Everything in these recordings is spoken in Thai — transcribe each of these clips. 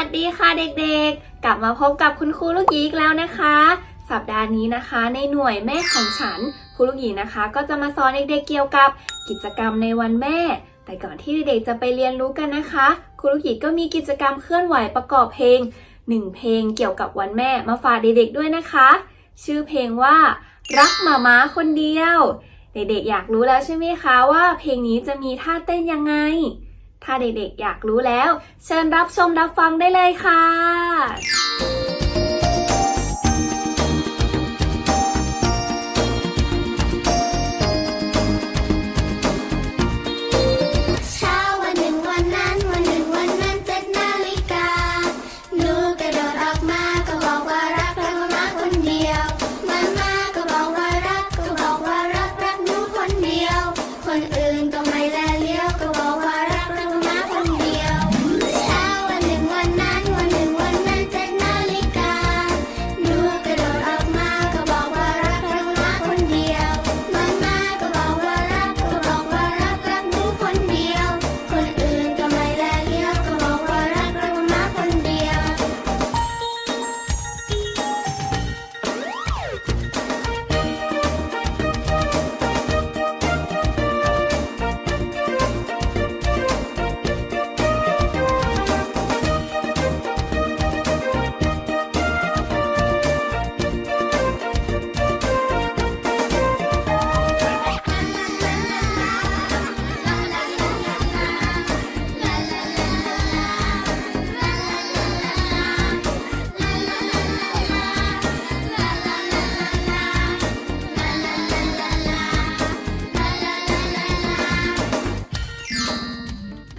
วัสดีค่ะเด็กๆ กลับมาพบกับคุณครูลูกหยีอีกแล้วนะคะ สัปดาห์นี้นะคะ ในหน่วยแม่ของฉันครูลูกหยีนะคะ ก็จะมาสอนเด็กๆเกี่ยวกับกิจกรรมในวันแม่ แต่ก่อนที่เด็กๆจะไปเรียนรู้กันนะคะครูลูกหยีก็มีกิจกรรมเคลื่อนไหวประกอบเพลงหนึ่งเพลงเกี่ยวกับวันแม่มาฝากเด็กๆด้วยนะคะ ชื่อเพลงว่า รักหมาม้าคนเดียว เด็กๆอยากรู้แล้วใช่ไหมคะว่า เพลงนี้จะมีท่าเต้นยังไง ถ้าเด็กๆอยากรู้แล้ว เชิญรับชมรับฟังได้เลยค่ะ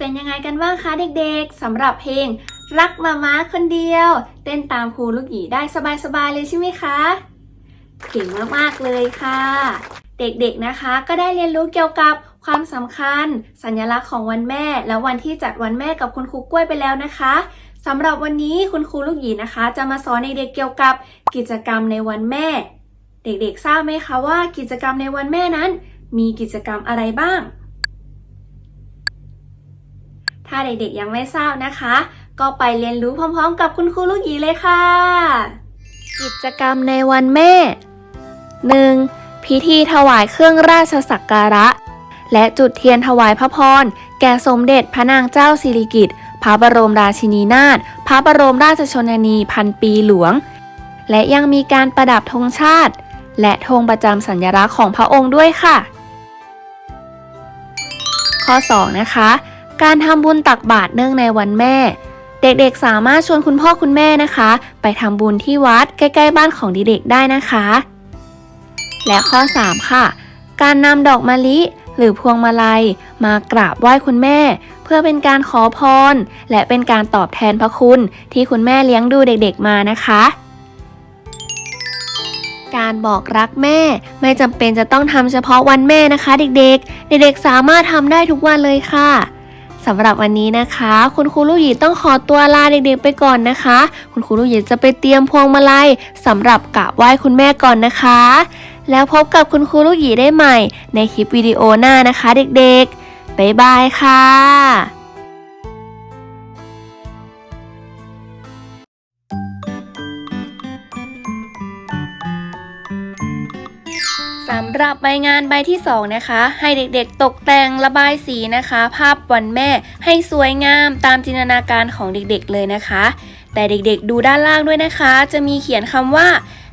เป็นยังไงกันบ้างคะเด็กๆสำหรับเพลงรักมาม้าคนเดียว เต้นตามครูลูกหยีได้สบายๆเลยใช่ไหมคะเก่งมากๆเลยค่ะ เด็กๆนะคะก็ได้เรียนรู้เกี่ยวกับความสำคัญ สัญลักษณ์ของวันแม่ และวันที่จัดวันแม่กับคุณครูกล้วยไปแล้วนะคะสำหรับวันนี้คุณครูลูกหยีนะคะ จะมาสอนเด็กๆเกี่ยวกับกิจกรรมในวันแม่ เด็กๆทราบไหมคะว่ากิจกรรมในวันแม่นั้น มีกิจกรรมอะไรบ้าง ถ้าเด็กๆยังไม่ทราบนะคะ ก็ไปเรียนรู้พร้อมๆ กับคุณครูลูกหยีเลยค่ะ กิจกรรมในวันแม่ 1. พิธีถวายเครื่องราชสักการะ และจุดเทียนถวายพระพร แก่สมเด็จพระนางเจ้าสิริกิติ์พระบรมราชินีนาถพระบรมราชชนนีพันปีหลวง และยังมีการประดับธงชาติ และธงประจำสัญลักษณ์ของพระองค์ด้วยค่ะ ข้อ 2 นะคะ การทำบุญตักบาตรเนื่องในวันแม่ เด็กๆสามารถชวนคุณพ่อคุณแม่นะคะ ไปทำบุญที่วัดใกล้ๆบ้านของเด็กๆได้นะคะ และข้อ 3 ค่ะ การนำดอกมะลิ หรือพวงมาลัย มากราบไหว้คุณแม่ เพื่อเป็นการขอพร และเป็นการตอบแทนพระคุณที่คุณแม่เลี้ยงดูเด็กๆมานะคะการบอกรักแม่ ไม่จำเป็นจะต้องทำเฉพาะวันแม่นะคะ เด็กๆ เด็กๆสามารถทำได้ทุกวันเลยค่ะ สำหรับวันนี้นะคะ คุณครูลูกหยีต้องขอตัวลาเด็กๆไปก่อนนะคะ คุณครูลูกหยีจะไปเตรียมพวงมาลัยสำหรับกราบไหว้คุณแม่ก่อนนะคะ แล้วพบกับคุณครูลูกหยีได้ใหม่ ในคลิปวิดีโอหน้านะคะ เด็กๆบ๊ายบายค่ะ สำหรับใบงานใบที่2นะคะ ให้เด็กๆตกแต่งระบายสีนะคะ ภาพวันแม่ให้สวยงามตามจินตนาการของเด็กๆเลยนะคะ แต่เด็กๆดูด้านล่างด้วยนะคะ จะมีเขียนคำว่า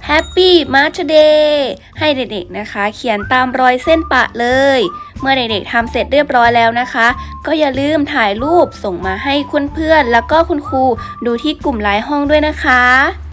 Happy Mother Day ให้เด็กๆนะคะ เขียนตามรอยเส้นปะเลย เมื่อเด็กๆทำเสร็จเรียบร้อยแล้วนะคะ ก็อย่าลืมถ่ายรูปส่งมาให้คุณเพื่อนแล้วก็คุณครูดูที่กลุ่มไลน์ห้องด้วยนะคะ